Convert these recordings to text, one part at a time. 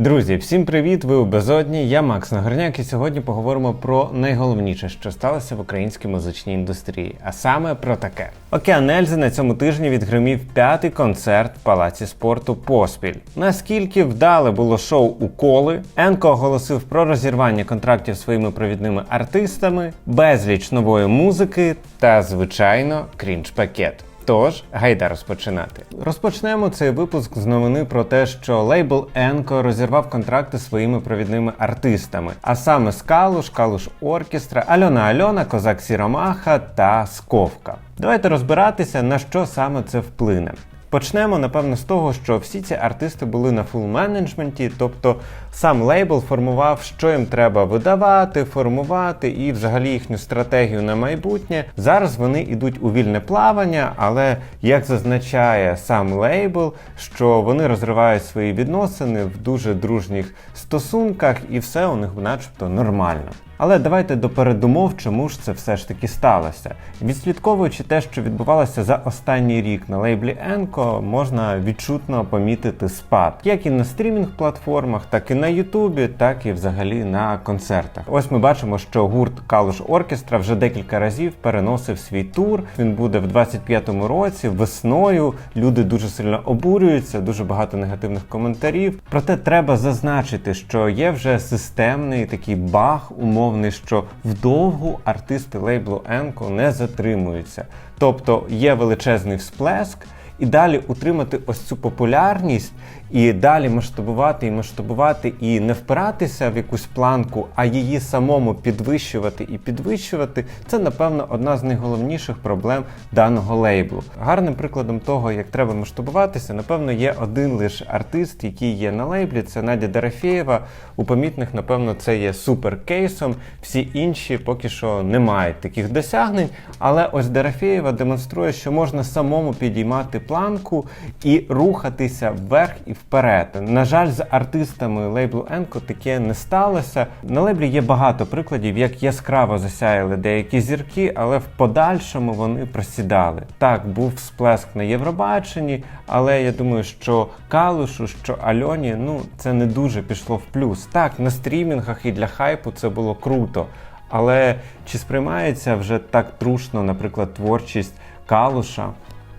Друзі, всім привіт! Ви у безодні. Я Макс Нагорняк, і сьогодні поговоримо про найголовніше, що сталося в українській музичній індустрії, а саме про таке. Океан Ельзи на цьому тижні відгримів п'ятий концерт в палаці спорту поспіль. Наскільки вдале було шоу у коли, Енко оголосив про розірвання контрактів своїми провідними артистами, безліч нової музики та, звичайно, крінж-пакет. Тож, гайда розпочинати. Розпочнемо цей випуск з новини про те, що лейбл Енко розірвав контракти зі своїми провідними артистами, а саме з Калуш, Калуш Оркестра, Альона Альона, Козак Сіромаха та Сковка. Давайте розбиратися, на що саме це вплине. Почнемо, напевно, з того, що всі ці артисти були на фул менеджменті, тобто сам лейбл формував, що їм треба видавати, формувати і взагалі їхню стратегію на майбутнє. Зараз вони йдуть у вільне плавання, але як зазначає сам лейбл, що вони розривають свої відносини в дуже дружніх стосунках, і все у них, начебто, нормально. Але давайте до передумов, чому ж це все ж таки сталося. Відслідковуючи те, що відбувалося за останній рік на лейблі Енко, можна відчутно помітити спад, як і на стрімінг-платформах, так і Ютубі, так і взагалі на концертах. Ось ми бачимо, що гурт Калуш Оркестра вже декілька разів переносив свій тур. Він буде в 25-му році, весною. Люди дуже сильно обурюються, дуже багато негативних коментарів. Проте треба зазначити, що є вже системний такий баг умовний, що вдовгу артисти лейблу Енко не затримуються. Тобто є величезний всплеск, і далі утримати ось цю популярність, і далі масштабувати і масштабувати, і не впиратися в якусь планку, а її самому підвищувати і підвищувати, це напевно одна з найголовніших проблем даного лейблу. Гарним прикладом того, як треба масштабуватися, напевно, є один лише артист, який є на лейблі. Це Надя Дарафєєва. У помітних, напевно, це є суперкейсом. Всі інші поки що не мають таких досягнень. Але ось Дарафєєва демонструє, що можна самому підіймати планку і рухатися вверх і вперед. На жаль, з артистами лейблу Енко таке не сталося. На лейблі є багато прикладів, як яскраво засяяли деякі зірки, але в подальшому вони просідали. Так, був сплеск на Євробаченні, але я думаю, що Калушу, що Альоні, ну це не дуже пішло в плюс. Так, на стрімінгах і для хайпу це було круто. Але чи сприймається вже так трушно, наприклад, творчість Калуша?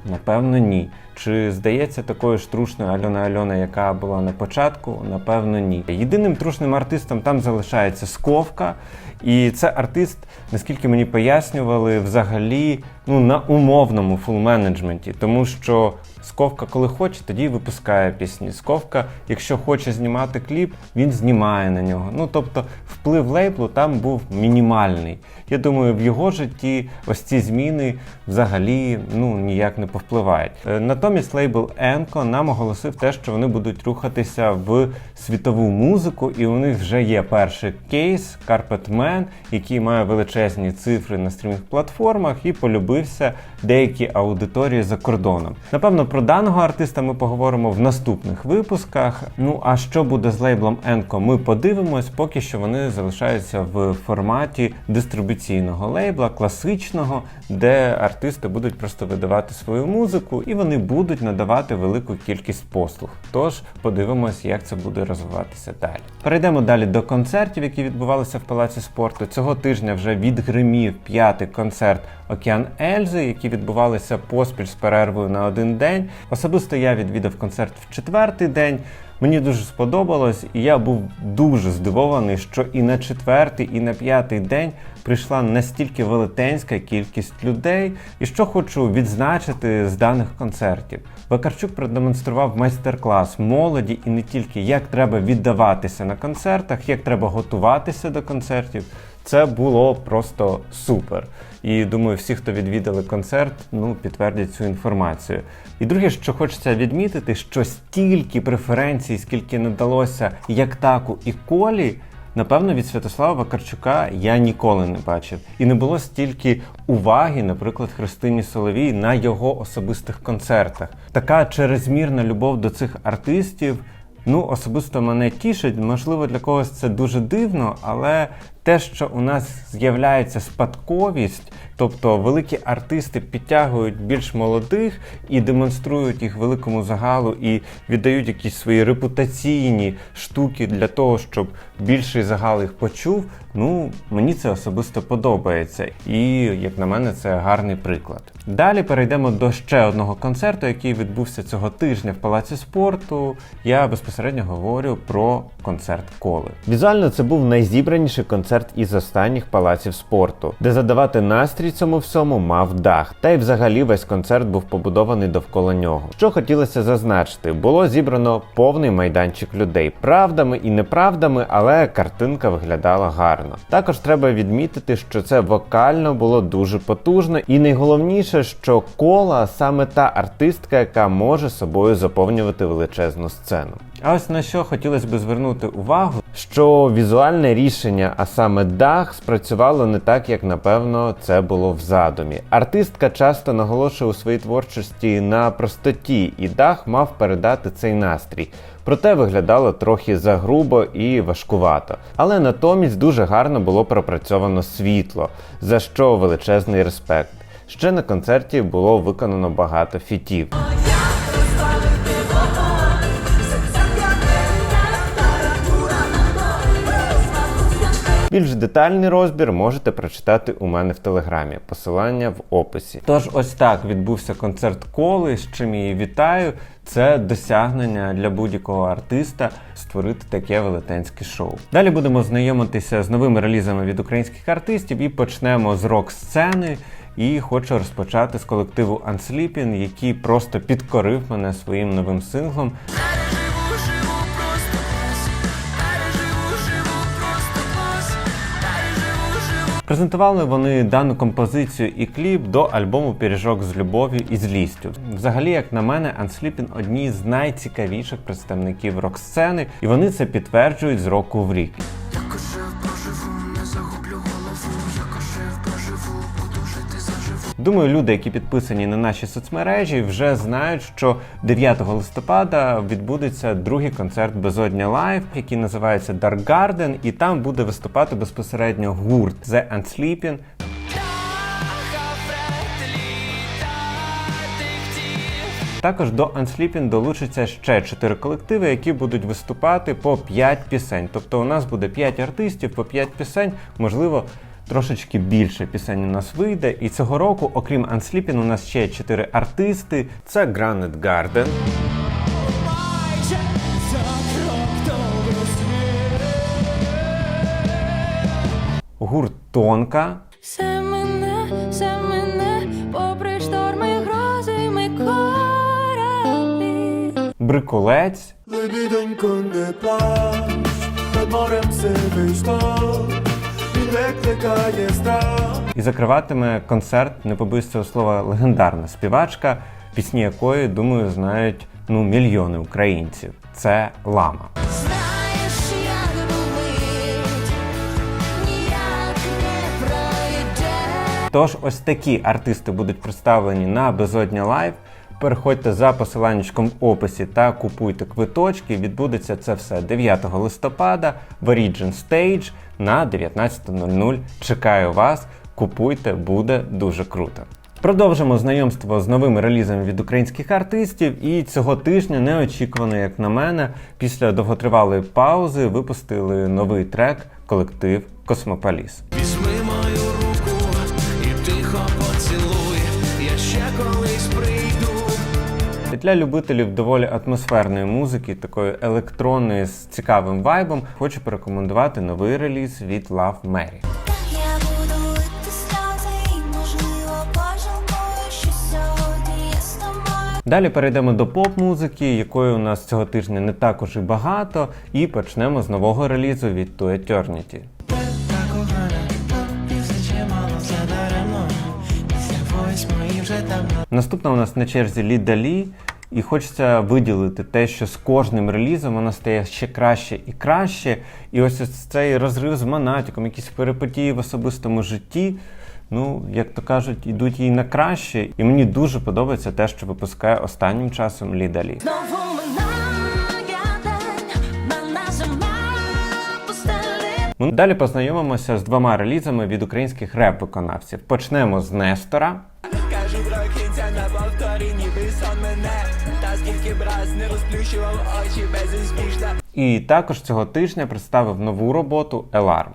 Напевно, ні. Чи здається такою ж трушною Альона Альона, яка була на початку? Напевно, ні. Єдиним трушним артистом там залишається Сковка, і це артист, наскільки мені пояснювали, взагалі ну на умовному фул-менеджменті, тому що Сковка, коли хоче, тоді випускає пісні. Сковка, якщо хоче знімати кліп, він знімає на нього. Ну тобто, вплив лейблу там був мінімальний. Я думаю, в його житті ось ці зміни взагалі ну ніяк не повпливають. Е, Натомість лейбл Енко нам оголосив те, що вони будуть рухатися в світову музику, і у них вже є перший кейс Carpet Man, який має величезні цифри на стрімінг платформах і полюбився деякі аудиторії за кордоном. Напевно, про даного артиста ми поговоримо в наступних випусках. Ну а що буде з лейблом Енко, ми подивимось, поки що вони залишаються в форматі дистрибуційного лейбла, класичного, де артисти будуть просто видавати свою музику і вони будуть надавати велику кількість послуг. Тож подивимось, як це буде розвиватися далі. Перейдемо далі до концертів, які відбувалися в палаці спорту. Цього тижня вже відгримів п'ятий концерт Океан Ельзи, які відбувалися поспіль з перервою на один день. Особисто я відвідав концерт в четвертий день. Мені дуже сподобалось, і я був дуже здивований, що і на четвертий, і на п'ятий день прийшла настільки велетенська кількість людей. І що хочу відзначити з даних концертів. Бакарчук продемонстрував майстер-клас молоді і не тільки як треба віддаватися на концертах, як треба готуватися до концертів. Це було просто супер. І думаю, всі, хто відвідали концерт, ну підтвердять цю інформацію. І друге, що хочеться відмітити, що стільки преференцій, скільки надалося як таку і колі. Напевно, від Святослава Вакарчука я ніколи не бачив. І не було стільки уваги, наприклад, Христині Соловій на його особистих концертах. Така черезмірна любов до цих артистів. Ну, особисто мене тішить. Можливо, для когось це дуже дивно, але те, що у нас з'являється спадковість, тобто великі артисти підтягують більш молодих і демонструють їх великому загалу, і віддають якісь свої репутаційні штуки для того, щоб більший загал їх почув. Ну, мені це особисто подобається, і як на мене, це гарний приклад. Далі перейдемо до ще одного концерту, який відбувся цього тижня в палаці спорту. Я безпосередньо говорю про концерт коли. Візуально це був найзібраніший концерт із останніх палаців спорту, де задавати настрій цьому всьому мав дах. Та й взагалі весь концерт був побудований довкола нього. Що хотілося зазначити, було зібрано повний майданчик людей, правдами і неправдами, але картинка виглядала гарно. Також треба відмітити, що це вокально було дуже потужно, і найголовніше, що кола саме та артистка, яка може собою заповнювати величезну сцену. А ось на що хотілося б звернути увагу, що візуальне рішення, а саме дах, спрацювало не так, як напевно це було в задумі. Артистка часто наголошує у своїй творчості на простоті, і дах мав передати цей настрій. Проте виглядало трохи загрубо і важкувато. Але натомість дуже гарно було пропрацьовано світло, за що величезний респект. Ще на концерті було виконано багато фітів. Більш детальний розбір можете прочитати у мене в телеграмі. Посилання в описі. Тож, ось так відбувся концерт коли, з чим її вітаю. Це досягнення для будь-якого артиста створити таке велетенське шоу. Далі будемо знайомитися з новими релізами від українських артистів і почнемо з рок-сцени. І хочу розпочати з колективу Unsleeping, який просто підкорив мене своїм новим синглом. Презентували вони дану композицію і кліп до альбому Піріжок з любов'ю і злістю. Взагалі, як на мене, Unsleeping – одні з найцікавіших представників рок-сцени, і вони це підтверджують з року в рік. Думаю, люди, які підписані на наші соцмережі, вже знають, що 9 листопада відбудеться другий концерт Безодня Лайв, який називається Dark Garden, і там буде виступати безпосередньо гурт The Unsleeping. Також до Unsleeping долучаться ще 4 колективи, які будуть виступати по 5 пісень. Тобто у нас буде 5 артистів по 5 пісень, можливо. Трошечки більше пісень у нас вийде. І цього року, окрім Unsleeping, у нас ще 4 артисти. Це Granite Garden, гурт Тонка, Все мене, все мене, попри шторми, грози, ми кораблі. Бриколець, Лебідонько, не плач, над морем сивий шторм, викликає страх. і закриватиме концерт, не побоюсь цього слова, легендарна співачка, пісні якої, думаю, знають ну мільйони українців. Це Лама. Тож ось такі артисти будуть представлені на Безодня Лайв. Переходьте за посиланнячком в описі та купуйте квиточки. Відбудеться це все 9 листопада в Origin Stage на 19.00. Чекаю вас. Купуйте, буде дуже круто. Продовжимо знайомство з новими релізами від українських артистів. І цього тижня неочікувано, як на мене, після довготривалої паузи випустили новий трек колектив Космополіс. Для любителів доволі атмосферної музики, такої електронної з цікавим вайбом, хочу порекомендувати новий реліз від Love Mary. Далі перейдемо до поп-музики, якої у нас цього тижня не також і багато, і почнемо з нового релізу від To Eternity. Наступна у нас на черзі Ліда Лі, і хочеться виділити те, що з кожним релізом вона стає ще краще і краще. І ось цей розрив з Монатіком, якісь перипетії в особистому житті. Ну, як то кажуть, ідуть їй на краще. І мені дуже подобається те, що випускає останнім часом Ліда Лі. Знову минає день, мене зима постелить. Ми далі познайомимося з двома релізами від українських реп-виконавців. Почнемо з Нестора. Та скільки б раз не розплющував очі безуспішно І також цього тижня представив нову роботу Еларм.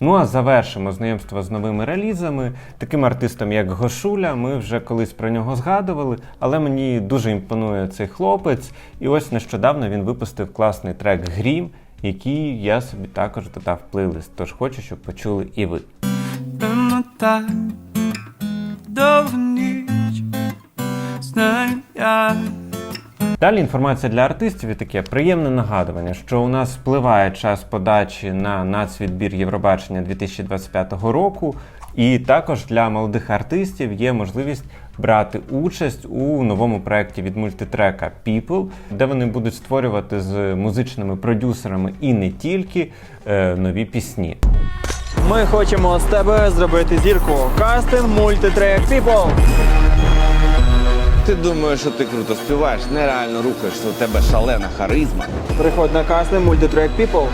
Ну а завершимо знайомство з новими релізами. Таким артистом, як Гошуля, ми вже колись про нього згадували, але мені дуже імпонує цей хлопець. І ось нещодавно він випустив класний трек Грім, який я собі також додав плейлист. Тож хочу, щоб почули і ви. Перемотай довгу ніч, знаю я. Далі інформація для артистів і таке приємне нагадування, що у нас впливає час подачі на нацвідбір Євробачення 2025 року, і також для молодих артистів є можливість брати участь у новому проєкті від мультитрека People, де вони будуть створювати з музичними продюсерами і не тільки е, нові пісні. Ми хочемо з тебе зробити зірку. Кастинг мультитрек People. Ти думаєш, що ти круто співаєш, нереально рухаєшся, у тебе шалена харизма. Приходь на кастинг мультитрек People.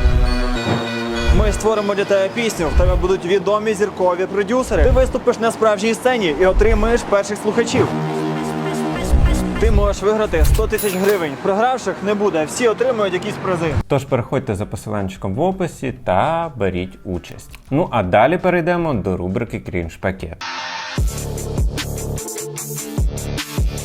Ми створимо для тебе пісню. В тебе будуть відомі зіркові продюсери. Ти виступиш на справжній сцені і отримаєш перших слухачів. Ти можеш виграти 100 тисяч гривень. Програвших не буде. Всі отримують якісь призи. Тож переходьте за посиланчиком в описі та беріть участь. Ну а далі перейдемо до рубрики Крінж Пакет.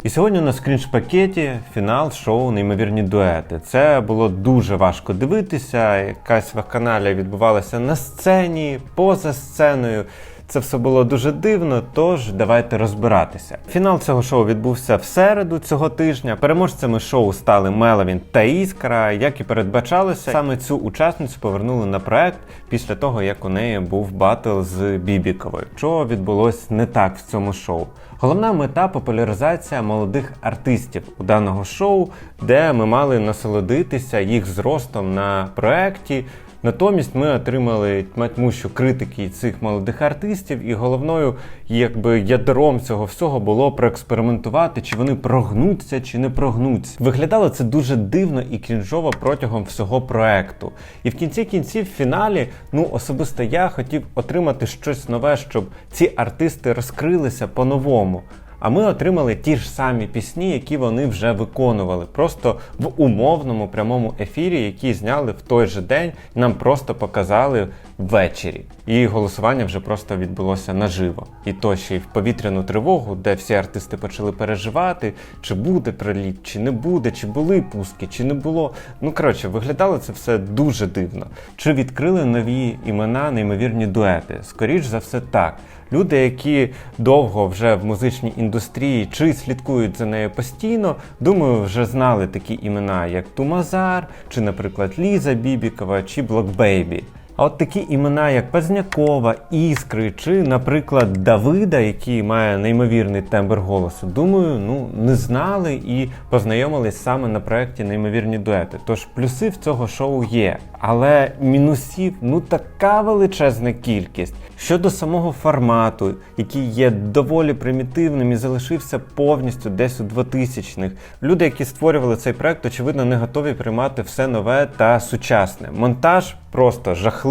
І сьогодні у нас крінж пакеті фінал шоу Неймовірні дуети. Це було дуже важко дивитися. Якась вакханалія відбувалася на сцені, поза сценою. Це все було дуже дивно, тож давайте розбиратися. Фінал цього шоу відбувся в середу цього тижня. Переможцями шоу стали Меловін та Іскра. Як і передбачалося, саме цю учасницю повернули на проект після того, як у неї був батл з Бібіковою, що відбулось не так в цьому шоу. Головна мета популяризація молодих артистів у даного шоу, де ми мали насолодитися їх зростом на проекті. Натомість ми отримали тьматьмущу критики цих молодих артистів, і головною, якби ядром цього всього було проекспериментувати, чи вони прогнуться, чи не прогнуться. Виглядало це дуже дивно і крінжово протягом всього проекту. І в кінці кінців, в фіналі, ну особисто я хотів отримати щось нове, щоб ці артисти розкрилися по-новому. А ми отримали ті ж самі пісні, які вони вже виконували, просто в умовному прямому ефірі, які зняли в той же день, нам просто показали ввечері. І голосування вже просто відбулося наживо. І то ще й в повітряну тривогу, де всі артисти почали переживати, чи буде приліт, чи не буде, чи були пуски, чи не було. Ну коротше, виглядало це все дуже дивно. Чи відкрили нові імена, неймовірні дуети? Скоріш за все, так. Люди, які довго вже в музичній індустрії чи слідкують за нею постійно, думаю, вже знали такі імена, як Тумазар, чи, наприклад, Ліза Бібікова, чи Блокбейбі. А от такі імена, як Пазнякова, Іскри, чи, наприклад, Давида, який має неймовірний тембр голосу, думаю, ну не знали і познайомились саме на проєкті Неймовірні дуети. Тож плюси в цього шоу є, але мінусів ну така величезна кількість. Щодо самого формату, який є доволі примітивним і залишився повністю десь у 2000-х, люди, які створювали цей проект, очевидно, не готові приймати все нове та сучасне. Монтаж просто жахливий,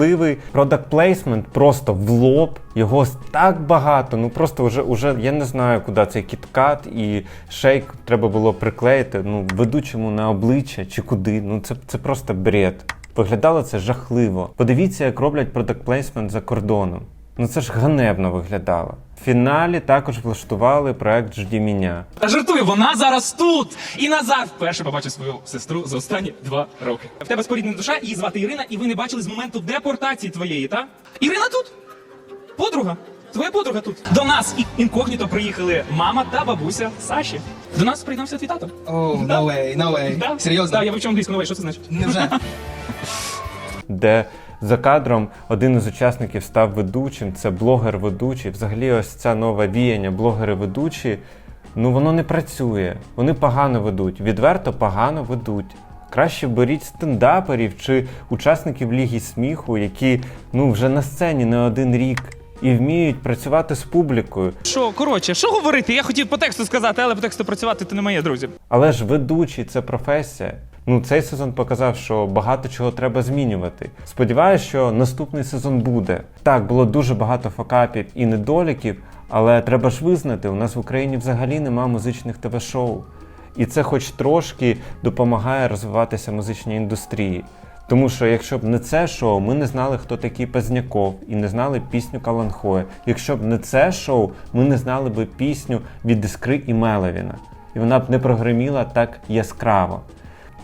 продакт плейсмент просто в лоб. Його так багато. Ну просто вже, вже я не знаю, куди цей кіткат і шейк треба було приклеїти. Ну ведучому на обличчя чи куди. Ну це, це просто бред. Виглядало це жахливо. Подивіться, як роблять продакт плейсмент за кордоном. Ну це ж ганебно виглядало. В фіналі також влаштували проект Жді мене. Та жартую, вона зараз тут! І Назар вперше побачив свою сестру за останні два роки. В тебе споріднена душа, її звати Ірина, і ви не бачили з моменту депортації твоєї, та? Ірина тут? Подруга. Твоя подруга тут. До нас і інкогніто приїхали мама та бабуся Саші. До нас приєднався твій тато. О, no way, no way. Да? Серйозно? Так, я вивчив англійську новий, що це значить? Невже? де за кадром один із учасників став ведучим, це блогер-ведучий. Взагалі, ось ця нова віяння блогери-ведучі, ну воно не працює. Вони погано ведуть, відверто погано ведуть. Краще беріть стендаперів чи учасників Ліги сміху, які ну вже на сцені не один рік. і вміють працювати з публікою. Що, коротше, що говорити? Я хотів по тексту сказати, але по тексту працювати то не моє, друзі. Але ж ведучий це професія. Ну, цей сезон показав, що багато чого треба змінювати. Сподіваюсь, що наступний сезон буде. Так, було дуже багато факапів і недоліків, але треба ж визнати, у нас в Україні взагалі нема музичних ТВ-шоу. І це хоч трошки допомагає розвиватися музичній індустрії. Тому що якщо б не це шоу, ми не знали, хто такий Пазняков, і не знали пісню Каланхоя. Якщо б не це шоу, ми не знали б пісню від Іскри і Мелевіна. І вона б не прогреміла так яскраво.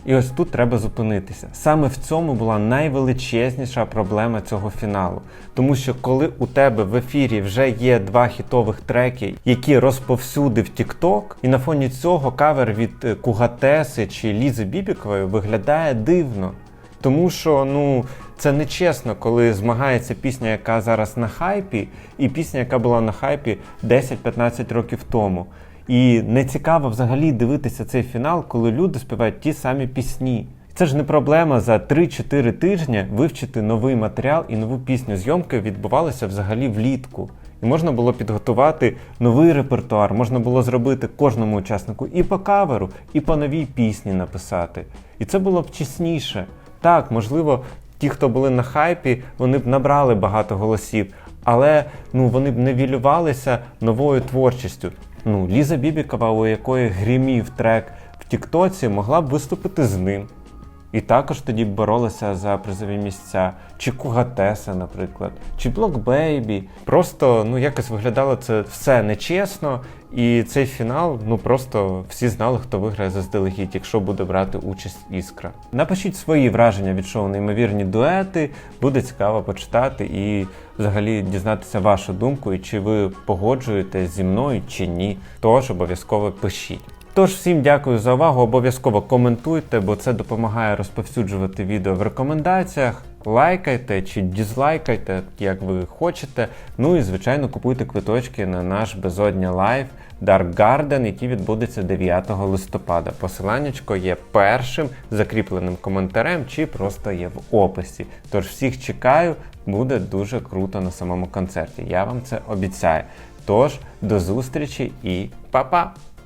І ось тут треба зупинитися. Саме в цьому була найвеличезніша проблема цього фіналу. Тому що коли у тебе в ефірі вже є два хітових треки, які розповсюдив TikTok, і на фоні цього кавер від е, Кугатеси чи Лізи Бібікової виглядає дивно. Тому що ну це не чесно, коли змагається пісня, яка зараз на хайпі, і пісня, яка була на хайпі 10-15 років тому. І не цікаво взагалі дивитися цей фінал, коли люди співають ті самі пісні. Це ж не проблема за 3-4 тижні вивчити новий матеріал і нову пісню. Зйомки відбувалися взагалі влітку. І можна було підготувати новий репертуар, можна було зробити кожному учаснику і по каверу, і по новій пісні написати. І це було б чесніше. Так, можливо, ті, хто були на хайпі, вони б набрали багато голосів, але ну вони б не вілювалися новою творчістю. Ну, Ліза Бібікова, у якої гримів трек в Тіктоці, могла б виступити з ним. І також тоді боролися за призові місця, чи Кугатеса, наприклад, чи Блок Бейбі. Просто ну якось виглядало це все нечесно, і цей фінал, ну просто всі знали, хто виграє заздалегідь, якщо буде брати участь іскра. Напишіть свої враження від шоу неймовірні дуети. Буде цікаво почитати і взагалі дізнатися вашу думку, і чи ви погоджуєтесь зі мною чи ні. Тож обов'язково пишіть. Тож всім дякую за увагу. Обов'язково коментуйте, бо це допомагає розповсюджувати відео в рекомендаціях. Лайкайте чи дізлайкайте, як ви хочете. Ну і звичайно купуйте квиточки на наш безодня лайв Dark Garden, який відбудеться 9 листопада. Посиланнячко є першим закріпленим коментарем, чи просто є в описі. Тож всіх чекаю, буде дуже круто на самому концерті. Я вам це обіцяю. Тож до зустрічі і па-па!